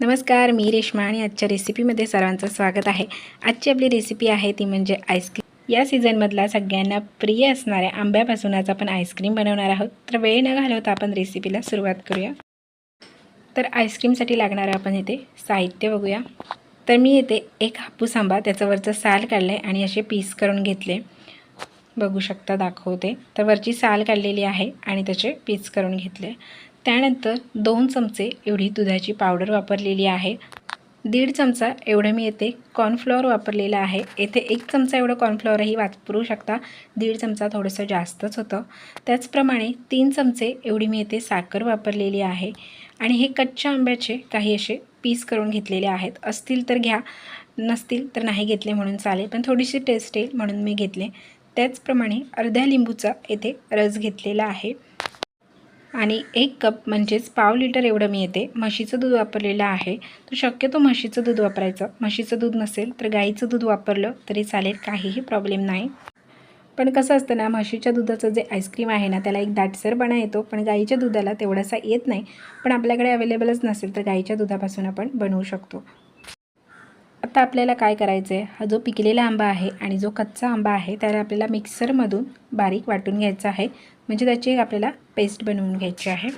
नमस्कार मी रेश्मा आणि आजच्या रेसिपीमध्ये सर्वांचं स्वागत आहे. आजची आपली रेसिपी आहे ती म्हणजे आईस्क्रीम. या सीझनमधला सगळ्यांना प्रिय असणाऱ्या आंब्यापासून आपण आईस्क्रीम बनवणार आहोत. तर वेळ न घालवता आपण रेसिपीला सुरुवात करूया. तर आईस्क्रीमसाठी लागणारं आपण इथे साहित्य बघूया. तर मी इथे एक हापूस आंबा त्याचं वरचं साल काढलं आहे आणि असे पीस करून घेतले. बघू शकता दाखवते. तर वरची साल काढलेली आहे आणि त्याचे पीस करून घेतले. त्यानंतर दोन चमचे एवढी दुधाची पावडर वापरलेली आहे. दीड चमचा एवढं मी येथे कॉर्नफ्लॉवर वापरलेलं आहे. येथे एक चमचा एवढं कॉर्नफ्लॉवरही वापरू शकता. दीड चमचा थोडंसं जास्तच होतं. त्याचप्रमाणे तीन चमचे एवढी मी येथे साखर वापरलेली आहे. आणि हे कच्च्या आंब्याचे काही असे पीस करून घेतलेले आहेत. असतील तर घ्या नसतील तर नाही घेतले म्हणून चालेल पण थोडीशी टेस्ट येईल म्हणून मी घेतले. त्याचप्रमाणे अर्ध्या लिंबूचा येथे रस घेतलेला आहे. आणि एक कप म्हणजेच पाव लिटर एवढं मी येते. म्हशीचं दूध वापरलेलं आहे. तर शक्यतो म्हशीचं दूध वापरायचं. म्हशीचं दूध नसेल तर गाईचं दूध वापरलं तरी चालेल. काहीही प्रॉब्लेम नाही. पण कसं असतं ना म्हशीच्या दुधाचं जे आईस्क्रीम आहे ना त्याला एक दाटसरपणा येतो. पण गाईच्या दुधाला तेवढासा येत नाही. पण आपल्याकडे अवेलेबलच नसेल तर गाईच्या दुधापासून आपण बनवू शकतो. आता आपल्याला काय करायचं आहे हा जो पिकलेला आंबा आहे आणि जो कच्चा आंबा आहे त्याला आपल्याला मिक्सरमधून बारीक वाटून घ्यायचा आहे. म्हणजे त्याची एक आपल्याला पेस्ट बनवून घ्यायची आहे.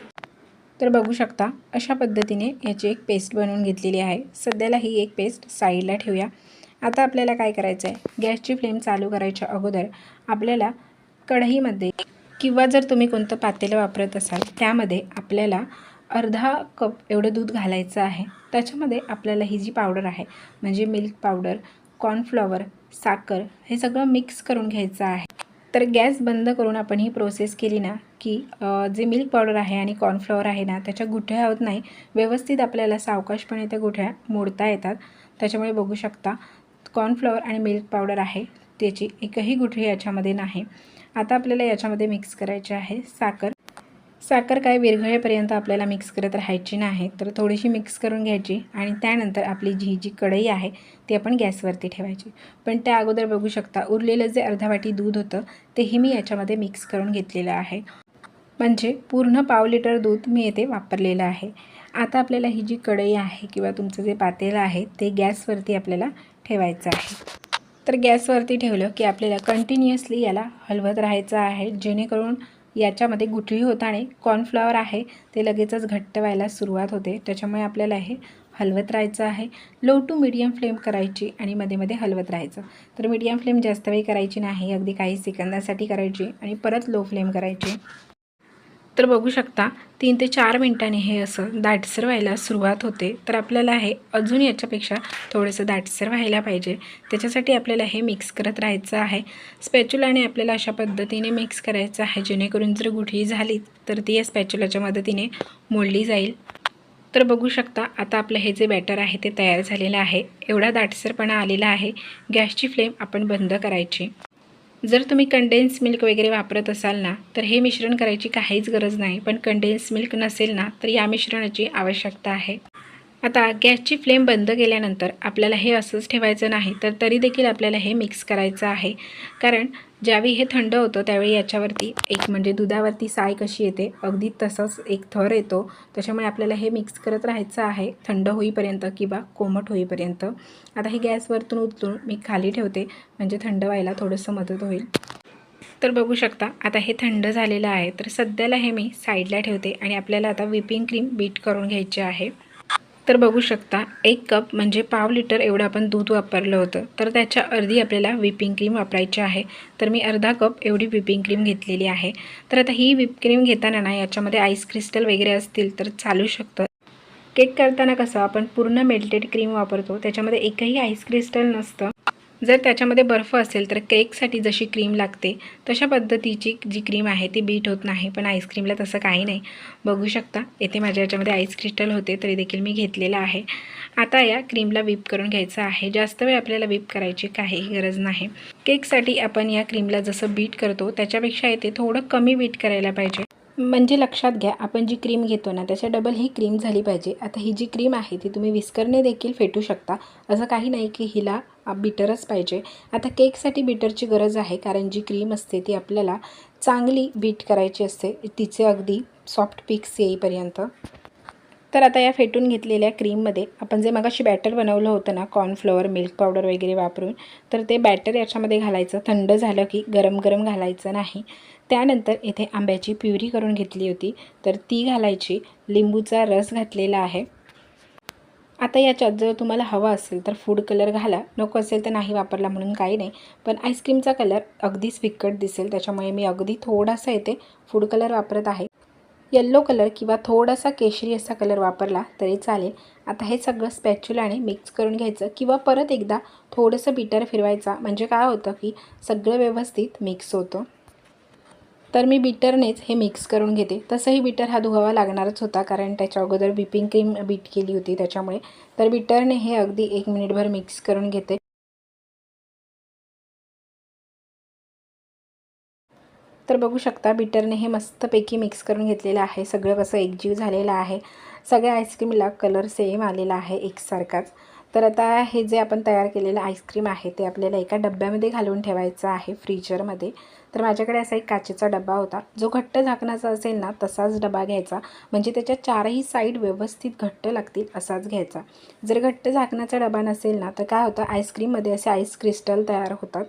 तर बघू शकता अशा पद्धतीने याची एक पेस्ट बनवून घेतलेली आहे. सध्याला ही एक पेस्ट साईडला ठेवूया. आता आपल्याला काय करायचं आहे गॅसची फ्लेम चालू करायच्या अगोदर आपल्याला कढईमध्ये किंवा जर तुम्ही कोणतं पातेलं वापरत असाल त्यामध्ये आपल्याला अर्धा कप एवढं दूध घालायचं आहे. त्याच्यामध्ये आपल्याला ही जी पावडर आहे म्हणजे मिल्क पावडर कॉर्नफ्लॉवर साखर हे सगळं मिक्स करून घ्यायचं आहे. तर गॅस बंद करून आपण ही प्रोसेस केली ना की जे मिल्क पावडर आहे आणि कॉर्नफ्लॉवर आहे ना त्याच्या गुठ्या होत नाही. व्यवस्थित आपल्याला सावकाशपणे त्या गुठ्या मोडता येतात. त्याच्यामुळे बघू शकता कॉर्नफ्लॉवर आणि मिल्क पावडर आहे त्याची एकही गुठळी याच्यामध्ये नाही. आता आपल्याला याच्यामध्ये मिक्स करायचे आहे साखर. साखर काय विरघळेपर्यंत आपल्याला मिक्स करत राहायची नाही. तर थोडीशी मिक्स करून घ्यायची आणि त्यानंतर आपली जी जी कढई आहे ती आपण गॅसवरती ठेवायची. पण त्या अगोदर बघू शकता उरलेलं जे अर्धा वाटी दूध होतं तेही मी याच्यामध्ये मिक्स करून घेतलेलं आहे. म्हणजे पूर्ण पाव लिटर दूध मी येथे वापरलेलं आहे. आता आपल्याला ही जी कढई आहे किंवा तुमचं जे पातेलं आहे ते गॅसवरती आपल्याला ठेवायचं आहे. तर गॅसवरती ठेवलं की आपल्याला कंटिन्युअसली याला हलवत राहायचं आहे जेणेकरून याच्यामध्ये गुठळी होताना कॉर्नफ्लॉवर आहे ते लगेचच घट्ट व्हायला सुरुवात होते. त्याच्यामुळे आपल्याला हे हलवत राहायचं आहे. लो टू मीडियम फ्लेम करायची आणि मध्ये मध्ये हलवत राहायचं. तर मीडियम फ्लेम जास्त वेळ करायची नाही. अगदी काही सेकंदासाठी करायची आणि परत लो फ्लेम करायची. तर बघू शकता तीन ते चार मिनटांनी हे असं दाटसर व्हायला सुरुवात होते. तर आपल्याला हे अजून याच्यापेक्षा थोडंसं दाटसर व्हायला पाहिजे. त्याच्यासाठी आपल्याला हे मिक्स करत राहायचं आहे. स्पॅच्युलाने आपल्याला अशा पद्धतीने मिक्स करायचं आहे जेणेकरून जर गुठळी झाली तर ती या स्पॅच्युलाच्या मदतीने मोडली जाईल. तर बघू शकता आता आपलं हे जे बॅटर आहे ते तयार झालेलं आहे. एवढा दाटसरपणा आलेला आहे. गॅसची फ्लेम आपण बंद करायची. जर तुम्ही कंडेन्स मिल्क वगैरे वापरत असाल ना तर हे मिश्रण करायची काहीच गरज नाही. पण कंडेन्स मिल्क नसेल ना तर या मिश्रणाची आवश्यकता आहे. आता गॅसची फ्लेम बंद केल्यानंतर आपल्याला हे असंच ठेवायचं नाही तर तरी देखील आपल्याला हे मिक्स करायचं आहे. कारण ज्यावेळी हे थंड होतं त्यावेळी याच्यावरती एक म्हणजे दुधावरती साय कशी येते अगदी तसंच एक थर येतो. त्याच्यामुळे आपल्याला हे मिक्स करत राहायचं आहे थंड होईपर्यंत किंवा कोमट होईपर्यंत. आता हे गॅसवरतून उचलून मी खाली ठेवते म्हणजे थंड व्हायला थोडंसं मदत होईल. तर बघू शकता आता हे थंड झालेलं आहे तर सध्याला हे मी साईडला ठेवते आणि आपल्याला आता व्हिपिंग क्रीम बीट करून घ्यायची आहे. तर बघू शकता एक कप म्हणजे पाव लिटर एवढं आपण दूध वापरलं होतं. तर त्याच्या अर्धी आपल्याला व्हिपिंग क्रीम वापरायची आहे. तर मी अर्धा कप एवढी व्हिपिंग क्रीम घेतलेली आहे. तर आता ही व्हिप क्रीम घेताना ना याच्यामध्ये आईस क्रिस्टल वगैरे असतील तर चालू शकतं. केक करताना कसं आपण पूर्ण मेल्टेड क्रीम वापरतो. त्याच्यामध्ये एकही आईस क्रिस्टल नसतं. जर त्याच्यामध्ये बर्फ असेल तर केकसाठी जशी क्रीम लागते तशा पद्धतीची जी क्रीम आहे ती बीट होत नाही. पण आईस्क्रीमला तसं काही नाही. बघू शकता. येथे माझ्या याच्यामध्ये आईस क्रिस्टल होते तरी देखील मी घेतलेलं आहे. आता या क्रीमला विप करून घ्यायचं आहे. जास्त वेळ आपल्याला विप करायची काहीही गरज नाही. केकसाठी आपण या क्रीमला जसं बीट करतो त्याच्यापेक्षा येते थोडं कमी बीट करायला पाहिजे. म्हणजे लक्षात घ्या आपण जी क्रीम घेतो ना त्याच्या डबल ही क्रीम झाली पाहिजे. आता ही जी क्रीम आहे ती तुम्ही विस्करने देखील फेटू शकता. असं काही नाही की हिला बिटरच पाहिजे. आता केकसाठी बिटरची गरज आहे कारण जी क्रीम असते ती आपल्याला चांगली बीट करायची असते. तिचे अगदी सॉफ्ट पिक्स येईपर्यंत. तर आता या फेटून घेतलेल्या क्रीममध्ये आपण जे मगाशी बॅटर बनवलं होतं ना कॉर्नफ्लॉवर मिल्क पावडर वगैरे वापरून तर ते बॅटर याच्यामध्ये घालायचं. थंड झालं की गरम गरम घालायचं नाही. त्यानंतर इथे आंब्याची प्युरी करून घेतली होती. तर ती घालायची. लिंबूचा रस घातलेला आहे. आता याच्यात जर तुम्हाला हवा असेल तर फूड कलर घाला. नको असेल तर नाही वापरला म्हणून काही नाही. पण आईस्क्रीमचा कलर अगदीच फिक्कट दिसेल. त्याच्यामुळे मी अगदी थोडासा येते फूड कलर वापरत आहे. येल्लो कलर किंवा थोडासा केशरी असा कलर वापरला तरी चालेल. आता हे सगळं स्पॅच्युलाने मिक्स करून घ्यायचं किंवा परत एकदा थोडंसं बिटर फिरवायचा. म्हणजे काय होतं की सगळं व्यवस्थित मिक्स होतं. तर मी बिटरनेच हे मिक्स करून घेते. तसंही बिटर हा धुवावा लागणारच होता कारण त्याच्या अगोदर व्हिपिंग क्रीम बीट केली होती त्याच्यामुळे. तर बिटरने हे अगदी एक मिनिटभर मिक्स करून घेते. तर बघू शकता बिटरने हे मस्तपैकी मिक्स करून घेतलेलं आहे. सगळं कसं एकजीव झालेलं आहे. सगळ्या आईस्क्रीमला कलर सेम आलेला आहे एकसारखाच. तर आता हे जे आपण तयार केलेलं आईस्क्रीम आहे ते आपल्याला एका डब्यामध्ये घालून ठेवायचं आहे फ्रीजरमध्ये. तर माझ्याकडे असा एक काचेचा डबा होता. जो घट्ट झाकण्याचा असेल ना तसाच डबा घ्यायचा. म्हणजे त्याच्या चारही साईड व्यवस्थित घट्ट लागतील असाच घ्यायचा. जर घट्ट झाकण्याचा डबा नसेल ना तर काय होतं आईस्क्रीममध्ये असे आईस क्रिस्टल तयार होतात.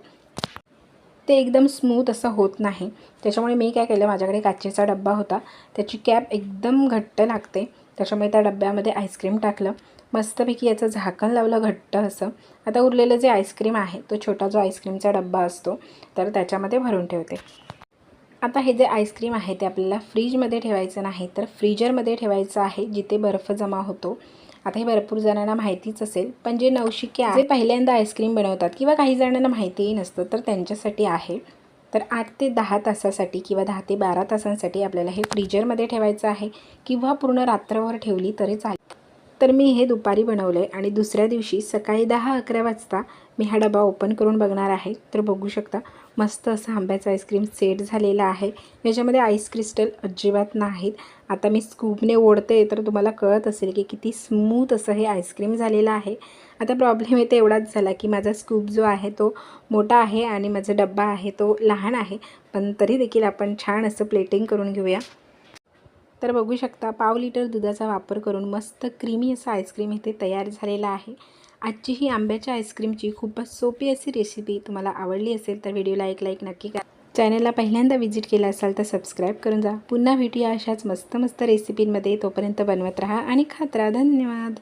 ते एकदम स्मूथ असं होत नाही. त्याच्यामुळे मी काय केलं माझ्याकडे काचेचा डब्बा होता. त्याची कॅप एकदम घट्ट लागते. त्याच्यामुळे त्या डब्यामध्ये आईस्क्रीम टाकलं. मस्तपैकी याचं झाकण लावलं घट्ट असं. आता उरलेलं जे आईस्क्रीम आहे तो छोटा जो आईस्क्रीमचा डब्बा असतो तर त्याच्यामध्ये भरून ठेवते. आता हे जे आईस्क्रीम आहे ते आपल्याला फ्रीजमध्ये ठेवायचं नाही तर फ्रीजरमध्ये ठेवायचं आहे जिथे बर्फ जमा होतो. आता हे भरपूर जणांना माहितीच असेल पण जे नवशिके जे पहिल्यांदा आईस्क्रीम बनवतात किंवा काही जणांना माहितीही नसतं तर त्यांच्यासाठी आहे. तर आठ ते दहा तासासाठी किंवा दहा ते बारा तासांसाठी आपल्याला हे फ्रीजरमध्ये ठेवायचं आहे किंवा पूर्ण रात्रभर ठेवली तरी चालेल. तर मी हे दुपारी बनवलं आहे आणि दुसऱ्या दिवशी सकाळी दहा अकरा वाजता मी हा डबा ओपन करून बघणार आहे. तर बघू शकता मस्त असं आंब्याचं आईस्क्रीम सेट झालेलं आहे. याच्यामध्ये आईस क्रिस्टल अजिबात नाहीत. आता मी स्कूपने ओढते तर तुम्हाला कळत असेल की किती स्मूथ असं हे आईस्क्रीम झालेलं आहे. आता प्रॉब्लेम येते एवढाच झाला की माझा स्कूप जो आहे तो मोठा आहे आणि माझा डब्बा आहे तो लहान आहे. पण तरी देखील आपण छान असं प्लेटिंग करून घेऊया. तर बघू शकता पाव लिटर दुधाचा वापर करून मस्त क्रीमी असं आईस्क्रीम इथे तयार झालेला आहे. आजची ही आंब्याच्या आईस्क्रीमची खूपच सोपी अशी रेसिपी तुम्हाला आवडली असेल तर व्हिडिओला एक लाईक नक्की करा. चॅनलला पहिल्यांदा व्हिजिट केला असाल तर सबस्क्राईब करून जा. पुन्हा भेटूया अशाच मस्त मस्त रेसिपींमध्ये तोपर्यंत बनवत राहा आणि खात राहा. धन्यवाद.